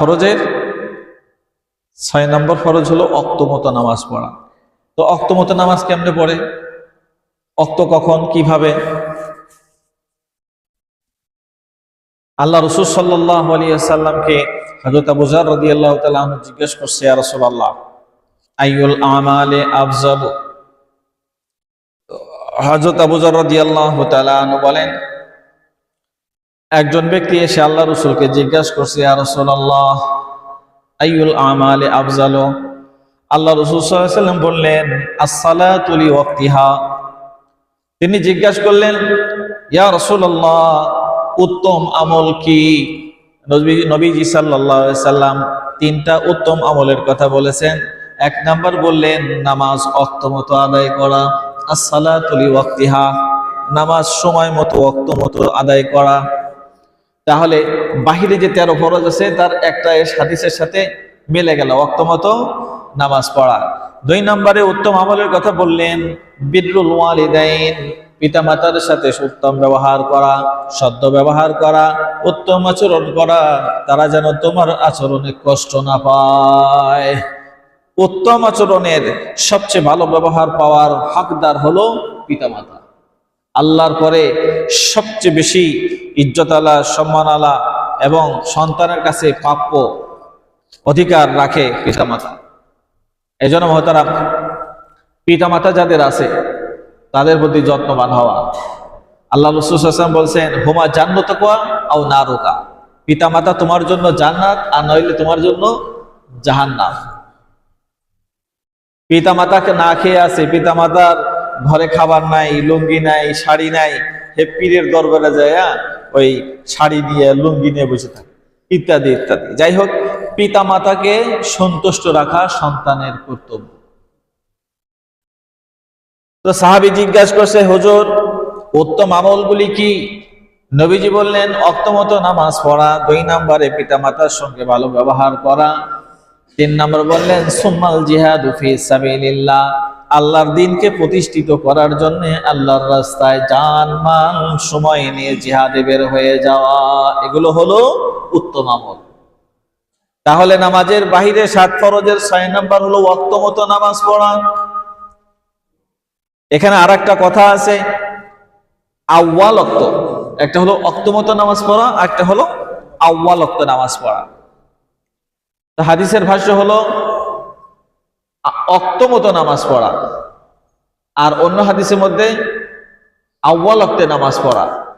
ফরজের ছয় নম্বর ফরজ হলো অক্তমতো নামাজ পড়া। তো অক্তমত নামাজ কেমনে পড়ে? অক্ত কখন? কীভাবে? আল্লাহ রসুল সাল্লাহ আলিয়াল্লামকে হজরত আবুজার রদি আল্লাহ তালু জিজ্ঞেস করছে আর রসুল আল্লাহ আইউল আমালে আফজাল? হজরত আবুজার রদি আল্লাহ তালু বলেন একজন ব্যক্তি এসে আল্লাহ রসুলকে জিজ্ঞাসা করছে আর আল্লাহ আইউল আমালে আফজাল? আল্লাহ রসুল বললেন আসসালা তুলি ওয়াক্তিহা তিনি জিজ্ঞাসা করলেন, ইয়া রসুল্লাহ উত্তম আমল কি? নবী, নবীজি সাল্লাহ সাল্লাম তিনটা উত্তম আমলের কথা বলেছেন। এক নাম্বার বললেন, নামাজ অক্ত মতো আদায় করা। আসসালা তুলি ওয়াক্তিহা নামাজ সময় মতো, অক্ত মতো আদায় করা। তাহলে বাহিরে যে তেরো ফরজ আছে, তার একটা হাদিসের সাথে মিলে গেল। অক্ত মতো নামাজ পড়া। দুই নম্বরে উত্তম আমলের কথা বললেন, বিরুল ওয়ালিদাইন পিতা মাতার সাথে উত্তম ব্যবহার করা, সদ্য ব্যবহার করা, উত্তম আচরণ করা, তারা যেন তোমার আচরণে কষ্ট না পায়। উত্তম আচরণের সবচেয়ে ভালো ব্যবহার পাওয়ার হকদার হলো পিতামাতা। আল্লাহর পরে সবচেয়ে বেশি ইজ্জত আলা, সম্মান আলা এবং সন্তানের কাছে প্রাপ্য অধিকার রাখে পিতামাতা। এই জন্য পিতামাতা যাদের আছে, তাদের প্রতি যত্নবান হওয়া। আল্লাহ বলছেন, হুমা জান্নত কোয়া আও না রোকা পিতামাতা তোমার জন্য জান্নাত, আর নইলে তোমার জন্য জাহান্নাম। পিতামাতাকে না খেয়ে আছে, পিতামাতার ঘরে খাবার নাই, লুঙ্গি নাই, শাড়ি নাই, হে পীরের দরবারে যায় ওই শাড়ি দিয়ে, লুঙ্গি নিয়ে বসে থাকে, ইত্যাদি ইত্যাদি। যাই হোক পিতা মাতাকে সন্তুষ্ট রাখা সন্তানের কর্তব্য। তো সাহাবি জিজ্ঞাসা করছে, হুজুর, উত্তম আমলগুলি কি? নবীজি বললেন, অক্তমত নামাজ পড়া, দুই নম্বরে পিতা মাতার সঙ্গে ভালো ব্যবহার করা। তিন নম্বর বললেন, সুম্মাল জিহাদ আল্লাহর দিনকে প্রতিষ্ঠিত করার জন্য আল্লাহর রাস্তায় জান মাল সময় নিয়ে জিহাদে বের হয়ে যাওয়া, এগুলো হলো উত্তম আমল। তাহলে নামাজের বাহিরে সাত ফরজের ছয় নাম্বার হলো অক্তমত নামাজ পড়া। এখানে আর একটা কথা আছে আউ্বাল অক্ত একটা হলো অক্তমত নামাজ পড়া একটা হলো আউ্বাল অক্ত নামাজ পড়া। হাদিসের ভাষ্য হলো অক্তমত নামাজ পড়া। আর অন্য হাদিসের মধ্যে আউ্বাল অক্তে নামাজ পড়া।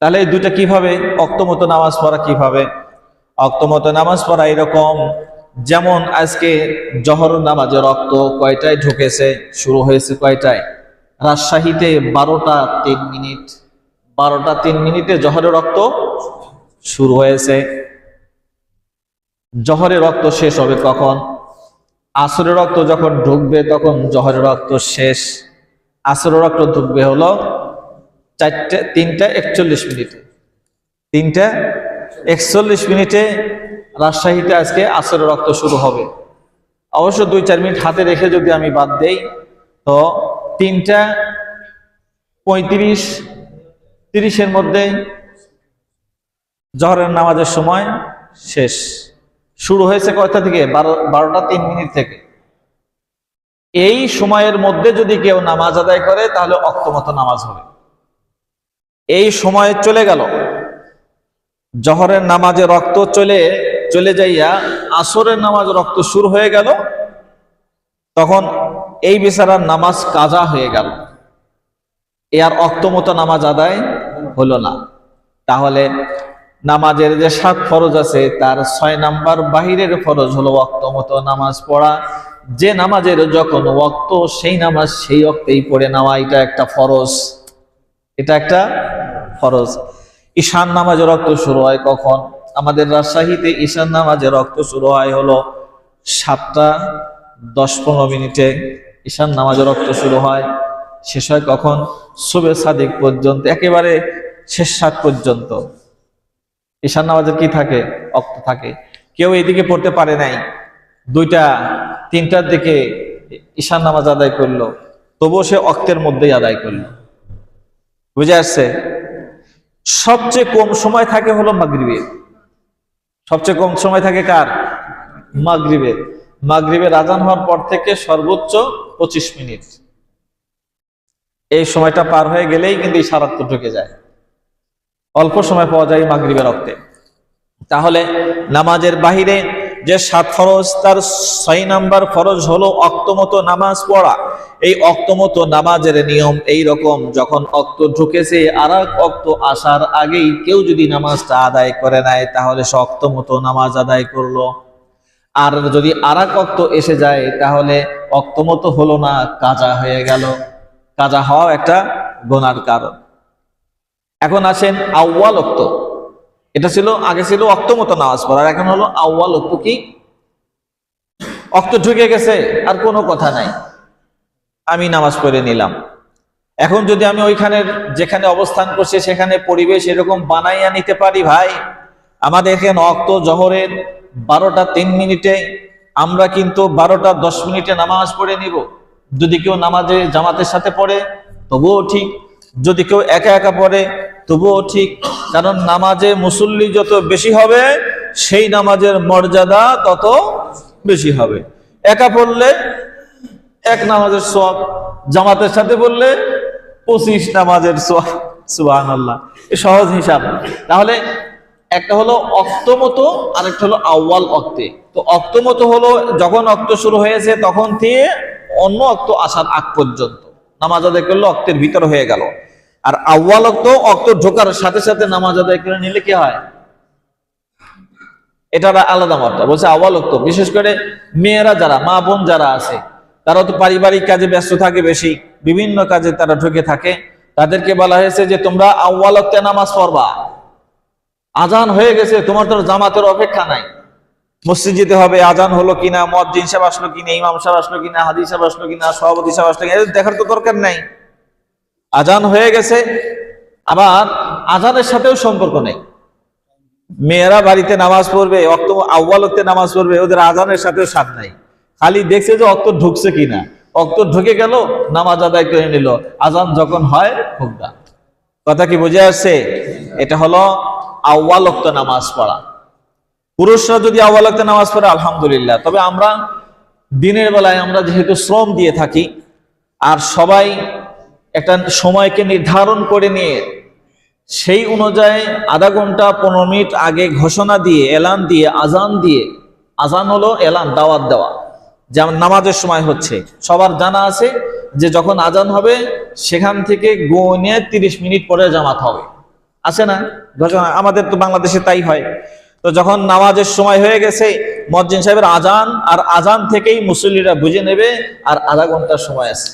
তাহলে এই দুটা কীভাবে? অক্তমত নামাজ পড়া কীভাবে? অক্তমত নামাজ পড়া এরকম, যেমন আজকে জহর নামাজের রক্ত কয়টায় ঢুকেছে, শুরু হয়েছে কয়টায়? রাজশাহীতে বারোটা তিন মিনিট, বারোটা তিন মিনিটে জহরের রক্ত শুরু হয়েছে। জহরের রক্ত শেষ হবে কখন? আসরের রক্ত যখন ঢুকবে, তখন জহরের রক্ত শেষ। আসরের রক্ত ঢুকবে হলো চারটে, তিনটা একচল্লিশ মিনিটে। তিনটা একচল্লিশ মিনিটে রাজশাহীতে আজকে আসরের রক্ত শুরু হবে। অবশ্য দুই, চার মিনিট হাতে রেখে যদি আমি বাদ দেই, তো তিনটা পঁয়ত্রিশ, তিরিশের মধ্যে জহরের নামাজের সময় শেষ। শুরু হয়েছে কয়টা থেকে? বারো, বারোটা তিন মিনিট থেকে। এই সময়ের মধ্যে যদি কেউ নামাজ আদায় করে, তাহলে অক্তমত নামাজ হবে। এই সময় চলে গেল। জহরের নামাজে রক্ত চলে চলে যাইয়া আসরের নামাজ রক্ত শুরু হয়ে গেল। তখন এই বেচারার নামাজ কাজা হয়ে গেল। এ আর অক্তমত নামাজ আদায় হলো না। তাহলে নামাজের যে সাত ফরজ আছে, তার ছয় নাম্বার বাহিরের ফরজ হলো অক্তমত নামাজ পড়া। যে নামাজের যখন ওক্ত সেই নামাজ সেই অক্তেই পড়ে নেওয়া, এটা একটা ফরজ। এটা একটা ফরজ। ঈশান নামাজের রক্ত শুরু হয় কখন? আমাদের রাজশাহীতে ঈশান নামাজের রক্ত শুরু হয় হলো সাতটা দশ পনেরো মিনিটে। ঈশান নামাজের রক্ত শুরু হয়। শেষ হয় কখন? শুভে সাদিক পর্যন্ত, একেবারে শেষ সাত পর্যন্ত। ঈশান নামাজের কি থাকে? অক্ত থাকে। কেউ এদিকে পড়তে পারে নাই। দুইটা, তিনটার দিকে ঈশান নামাজ আদায় করল। তবুও সে অক্তের মধ্যেই আদায় করল। বুঝে আসছে? সবচেয়ে কম সময় থাকে হলো মাগরিবের সবচেয়ে কম সময় থাকে কার? মাগরিবের মাগরিবের আজান হওয়ার পর থেকে সর্বোচ্চ পঁচিশ মিনিট। এই সময়টা পার হয়ে গেলেই কিন্তু এই সারাত্ম ঢুকে যায়। অল্প সময় পাওয়া যায় মাগরিবের রক্তে। তাহলে নামাজের বাহিরে যে সাত ফরজ, তার ছয় নাম্বার ফরজ হলো অক্তমত নামাজ পড়া। এই অক্তমত নামাজের নিয়ম এই রকম, যখন অক্ত ঢুকেছে আর এক অক্ত আসার আগেই কেউ যদি নামাজটা আদায় করে নেয়, তাহলে সে অক্তমতো নামাজ আদায় করল। আর যদি আর এক অক্ত এসে যায়, তাহলে অক্তমতো হলো না, কাজা হয়ে গেল। কাজা হওয়া একটা গোনার কারণ। এখন আসেন আউ্বাল অক্ত। এটা ছিল, আগে ছিল অক্ত মতো নামাজ পড়ার এখন হলো আউ্বাল অক্ত কি? অক্ত ঢুকে গেছে, আর কোনো কথা নাই। আমি নামাজ পড়ে নিলাম। এখন যদি আমি ওইখানের যেখানে অবস্থান করছি, সেখানে পরিবেশ এরকম বানাইয়া নিতে পারি ভাই, আমাদের এখানে অক্ত জহরের বারোটা তিন মিনিটে, আমরা কিন্তু বারোটা দশ মিনিটে নামাজ পড়ে নিব। যদি কেউ নামাজে জামাতের সাথে পড়ে, তবুও ঠিক। যদি কেউ একা একা পড়ে তবুও ঠিক, কারণ নামাজে মুসল্লি যত বেশি হবে, সেই নামাজের মর্যাদা তত বেশি হবে। একা পড়লে এক নামাজের সব জামাতের সাথে বললে পঁচিশ নামাজের সব সুবাহ আল্লাহ সহজ হিসাব। তাহলে একটা হলো অক্তমতো আর একটা হলো আউয়াল অক্তে। তো অক্তমতো হলো, যখন অক্ত শুরু হয়েছে, তখন থেকে অন্য অক্ত আসার আগ পর্যন্ত। নামাজ আদায় করলে অক্তের ভিতর হয়ে গেল। আর আউয়াল অক্ত অক্ত ঢোকার সাথে সাথে নামাজ আদায় করে নিলে কি হয়? এটা আলাদা মাত্রা বলছে আওয়াল অক্ত, বিশেষ করে মেয়েরা যারা, মা বোন যারা আছে, তারা তো পারিবারিক কাজে ব্যস্ত থাকে বেশি। বিভিন্ন কাজে তারা ঢুকে থাকে। তাদেরকে বলা হয়েছে যে, তোমরা আউ্বাল অক্তে নামাজ পড়বা। আজান হয়ে গেছে, তোমার তো জামাতের অপেক্ষা নাই। মসজিদ যেতে হবে, আজান হলো কিনা মজ্জিন সাহেব আসলো কিনা, ইমাম সাহেব আসলো কিনা, হাদিস সাহেব আসলো কিনা, সভাপতি সাহেব আসলো কিনা দেখার তো দরকার নাই। আজান হয়ে গেছে, আবার আজানের সাথেও সম্পর্ক নেই। মেয়েরা বাড়িতে নামাজ পড়বে, অক্ত আউ্বাল অক্তে নামাজ পড়বে, ওদের আজানের সাথেও সাথ নাই। খালি দেখছে যে অক্ত ঢুকছে কিনা। অক্ত ঢুকে গেল, নামাজ আদায় করে নিল। আজান যখন হয় হুকদা কথা কি বুঝে আসছে? এটা হলো আউ্বাল অক্ত নামাজ পড়া। পুরুষরা যদি আউ্বাল নামাজ পড়ে, আলহামদুলিল্লাহ। তবে আমরা দিনের বেলায় আমরা যেহেতু শ্রম দিয়ে থাকি, আর সবাই একটা সময়কে নির্ধারণ করে নিয়ে সেই অনুযায়ী আধা ঘণ্টা পনেরো মিনিট আগে ঘোষণা দিয়ে, এলান দিয়ে, আজান দিয়ে, আজান হলো এলান, দাওয়াত দেওয়া, যেমন নামাজের সময় হচ্ছে। সবার জানা আছে যে যখন আজান হবে, সেখান থেকে গনে তিরিশ মিনিট পরে জামাত হবে। আছে না? ঘোষণা, আমাদের তো বাংলাদেশে তাই হয়। তো যখন নামাজের সময় হয়ে গেছে মজ্জিন সাহেবের আজান, আর আজান থেকেই মুসল্লিরা বুঝে নেবে, আর আধা ঘণ্টার সময় আছে।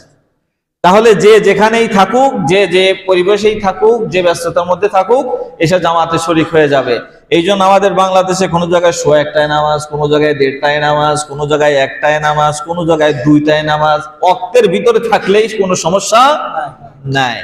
তাহলে যে যেখানেই থাকুক যে যে পরিবেশেই থাকুক যে ব্যস্ততার মধ্যে থাকুক এসব জামাতে শরিক হয়ে যাবে। এই জন্য আমাদের বাংলাদেশে কোনো জায়গায় শো একটায় নামাজ কোনো জায়গায় দেড়টায় নামাজ কোনো জায়গায় একটায় নামাজ কোনো জায়গায় দুইটায় নামাজ। অক্তের ভিতরে থাকলেই কোনো সমস্যা নাই।